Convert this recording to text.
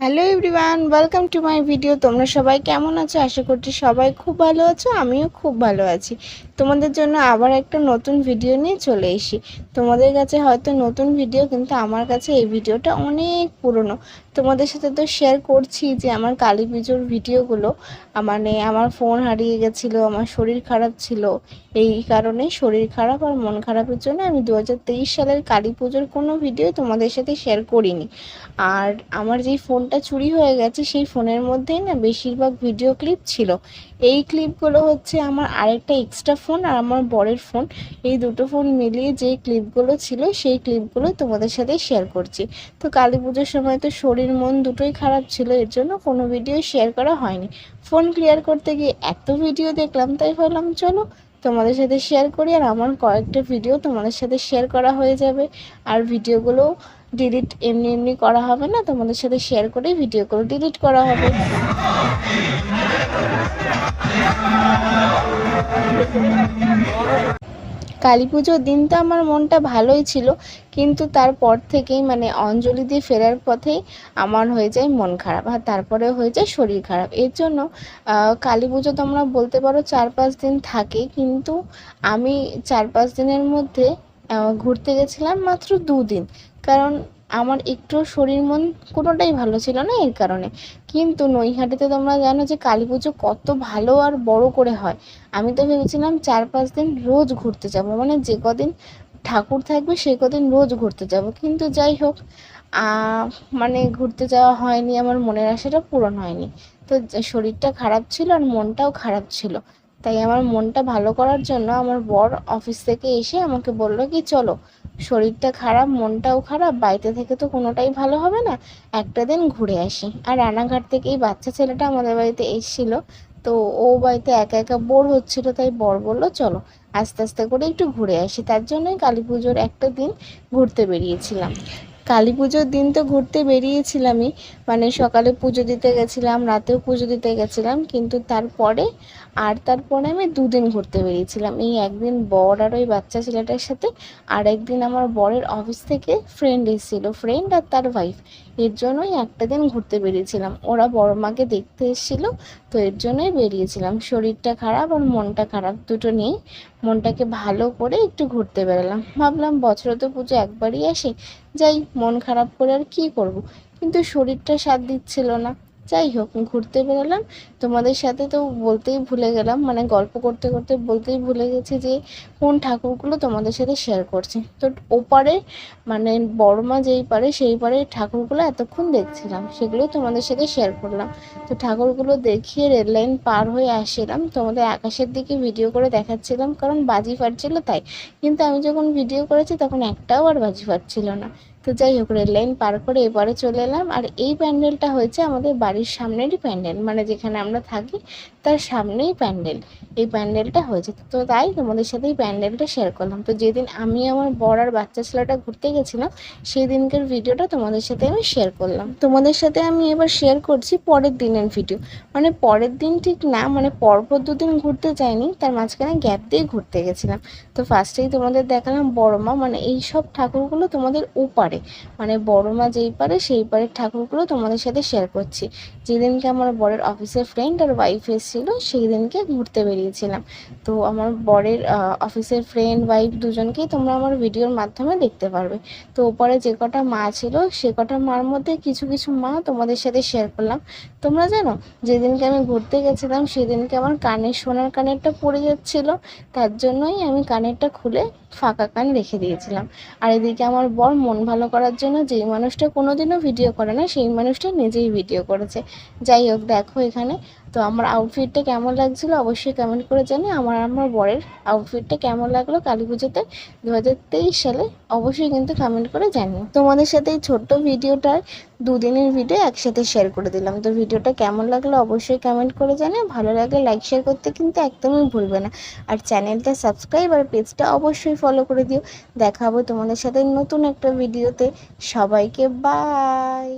Hello everyone welcome to my video তোমরা সবাই কেমন আছো? আশা করছি সবাই খুব ভালো আছো, আমিও খুব ভালো আছি। তোমাদের জন্য আবার একটা নতুন ভিডিও নিয়ে চলে এসি তোমাদের কাছে হয়তো নতুন ভিডিও কিন্তু আমার কাছে এই ভিডিওটা অনেক পুরনো। তোমাদের সাথে তো শেয়ার করছি যে আমার কালী পুজোর ভিডিওগুলো মানে আমার ফোন হারিয়ে গেছিল, আমার শরীর খারাপ ছিল। এই কারণে শরীর খারাপ আর মন খারাপের জন্য আমি দু হাজার তেইশ সালের কালী পুজোর কোনো ভিডিও তোমাদের সাথে শেয়ার করিনি। আর আমার যেই ফোনটা চুরি হয়ে গেছে, সেই ফোনের মধ্যেই না বেশিরভাগ ভিডিও ক্লিপ ছিল। এই ক্লিপগুলো হচ্ছে আমার আরেকটা এক্সট্রা ফোন আর আমার বরের ফোন এই দুটো ফোন মিলিয়ে যে ক্লিপগুলো ছিল, সেই ক্লিপগুলো তোমাদের সাথে শেয়ার করছি। তো কালী পুজোর সময় তো শরীর, মন দুটোই খারাপ ছিল, এর জন্য কোনো ভিডিও শেয়ার করা হয়নি। ফোন ক্লিয়ার করতে গিয়ে এত ভিডিও দেখলাম, তাই ভাবলাম চলো তোমাদের সাথে শেয়ার করি আর আমার কয়েকটা ভিডিও তোমাদের সাথে শেয়ার করা হয়ে যাবে। আর ভিডিওগুলো ডিলিট এমনি এমনি করা হবে না, তোমাদের সাথে শেয়ার করে ভিডিওগুলো ডিলিট করা হবে। কালী পুজোর দিন তো আমার মনটা ভালোই ছিল, কিন্তু তারপর থেকেই মানে অঞ্জলি দিয়ে ফেরার পথেই আমার হয়ে যায় মন খারাপ, আর তারপরে হয়ে যায় শরীর খারাপ। এর জন্য কালী পুজো তোমরা বলতে পারো চার পাঁচ দিন থাকে, কিন্তু আমি চার পাঁচ দিনের মধ্যে ঘুরতে গেছিলাম মাত্র দুদিন। কারণ আমার একটু শরীর মন কোনোটাই ভালো ছিল না এর কারণে। কিন্তু নৈহাটিতে তোমরা জানো যে কালী পুজো কত ভালো আর বড় করে হয়। আমি তো ভেবেছিলাম চার পাঁচ দিন রোজ ঘুরতে যাব। মানে যে কদিন ঠাকুর থাকবে সে কদিন রোজ ঘুরতে যাব। কিন্তু যাই হোক মানে ঘুরতে যাওয়া হয়নি, আমার মনের আশাটা পূরণ হয়নি। তো শরীরটা খারাপ ছিল আর মনটাও খারাপ ছিল। তাই আমার মনটা ভালো করার জন্য আমার বর অফিস থেকে এসে আমাকে বলল কি, চলো শরীরটা খারাপ, মনটাও খারাপ, বাড়িতে থেকে তো কোনোটাই ভালো হবে না। একটা দিন ঘুরে আসি। আর রানাঘাট থেকে এই বাচ্চা ছেলেটা আমাদের বাড়িতে এসেছিল। তো ও বাড়িতে একা একা বোর হচ্ছিল, তাই বর বলল, চলো, আস্তে আস্তে করে একটু ঘুরে আসি। তার জন্যই কালী পুজোর একটা দিন ঘুরতে বেরিয়েছিলাম। কালী পুজোর দিন তো ঘুরতে বেরিয়েছিলামই। মানে সকালে পুজো দিতে গেছিলাম, রাতেও পুজো দিতে গেছিলাম, কিন্তু তারপরে আর তারপরে আমি দুদিন ঘুরতে বেরিয়েছিলাম। এই একদিন বর আর ওই বাচ্চা ছেলেটার সাথে, আর একদিন আমার বরের অফিস থেকে ফ্রেন্ড এসেছিল ফ্রেন্ড আর তার ওয়াইফ এর জন্যই একটা দিন ঘুরতে বেরিয়েছিলাম। ওরা বড় মাকে দেখতে এসেছিল, তো এর জন্যই বেরিয়েছিলাম। শরীরটা খারাপ আর মনটা খারাপ দুটো নিয়েই মনটাকে ভালো করে একটু ঘুরতে বেরোলাম। ভাবলাম বছরে তো পুজো একবারই আসে, যাই মন খারাপ করে আর কী করব? কিন্তু শরীরটা সাথ দিচ্ছিল না। যাই হোক, ঘুরতে বেরোলাম। তোমাদের সাথে তো বলতেই ভুলে গেলাম। মানে গল্প করতে করতে বলতেই ভুলে গেছি যে, কোন ঠাকুরগুলো তোমাদের সাথে শেয়ার করছি। তো ওপারে মানে বড়মা যেই পারে, সেই পারে ঠাকুরগুলো এতক্ষণ দেখছিলাম। সেগুলো তোমাদের সাথে শেয়ার করলাম। তো ঠাকুরগুলো দেখিয়ে রেল লাইন পার হয়ে আসছিলাম। তোমাদের আকাশের দিকে ভিডিও করে দেখাচ্ছিলাম। কারণ বাজি ফাটছিল তাই। কিন্তু আমি যখন ভিডিও করেছি, তখন একটাও আর বাজি ফাটছিল না। তো যাই হোক, রেল লাইন পার করে এবারে চলে এলাম। আর এই প্যান্ডেলটা হয়েছে আমাদের বাড়ির সামনেরই প্যান্ডেল মানে যেখানে আমরা থাকি তার সামনেই প্যান্ডেল। এই প্যান্ডেলটা হয়েছে। তো তাই তোমাদের সাথে এই প্যান্ডেলটা শেয়ার করলাম। তো যেদিন আমি আমার বড় আর বাচ্চা ছেলেটা ঘুরতে গেছিলাম সেই দিনকার ভিডিওটা তোমাদের সাথে আমি শেয়ার করলাম। তোমাদের সাথে আমি এবার শেয়ার করছি পরের দিনের ভিডিও মানে পরের দিন ঠিক না মানে পরপর দুদিন ঘুরতে যাইনি, তার মাঝখানে গ্যাপ দিয়ে ঘুরতে গেছিলাম। তো ফার্স্টেই তোমাদের দেখালাম বড় মা মানে এই সব ঠাকুরগুলো তোমাদের ওপারে। মানে বড় মা যেই পারে, সেই পারের ঠাকুরগুলো তোমাদের সাথে শেয়ার করছি। যেদিনকে আমার বরের অফিসের ফ্রেন্ড আর ওয়াইফ এসেছিল সেই দিনকে ঘুরতে বেরিয়েছিলাম। তো আমার বরের অফিসের ফ্রেন্ড ওয়াইফ দুজনকেই তোমরা আমার ভিডিওর মাধ্যমে দেখতে পারবে। তো ওপরে যে কটা মা ছিল, সে কটা মার মধ্যে কিছু কিছু মা তোমাদের সাথে শেয়ার করলাম। তোমরা জানো, যেদিনকে আমি ঘুরতে গেছিলাম, সেদিনকে আমার কানের সোনার কানেরটা পড়ে যাচ্ছিল। তার জন্যই আমি কানেরটা খুলে ফাঁকা কান রেখে দিয়েছিলাম। আর এদিকে আমার বর মন ভালো করার জন্য যেই মানুষটা কোনোদিনও ভিডিও করে না, সেই মানুষটা নিজেই ভিডিও করেছে। যাই হোক, দেখো এখানে তো আমার আউটফিটটা কেমন লাগছিল অবশ্যই কমেন্ট করে জানি আমার আমার বরের আউটফিটটা কেমন লাগল কালী পুজোতে দু হাজার তেইশ সালে অবশ্যই কিন্তু কমেন্ট করে জানিও। তোমাদের সাথে এই ছোট্ট ভিডিওটার দুদিনের ভিডিও একসাথে শেয়ার করে দিলাম। তো ভিডিওটা কেমন লাগল অবশ্যই কমেন্ট করে জানিও। ভালো লাগলে লাইক শেয়ার করতে কিন্তু একদমই ভুলবে না। আর চ্যানেলটা সাবস্ক্রাইব আর পেজটা অবশ্যই ফলো করে দিও। দেখাবো তোমাদের সাথে নতুন একটা ভিডিওতে সবাইকে বাই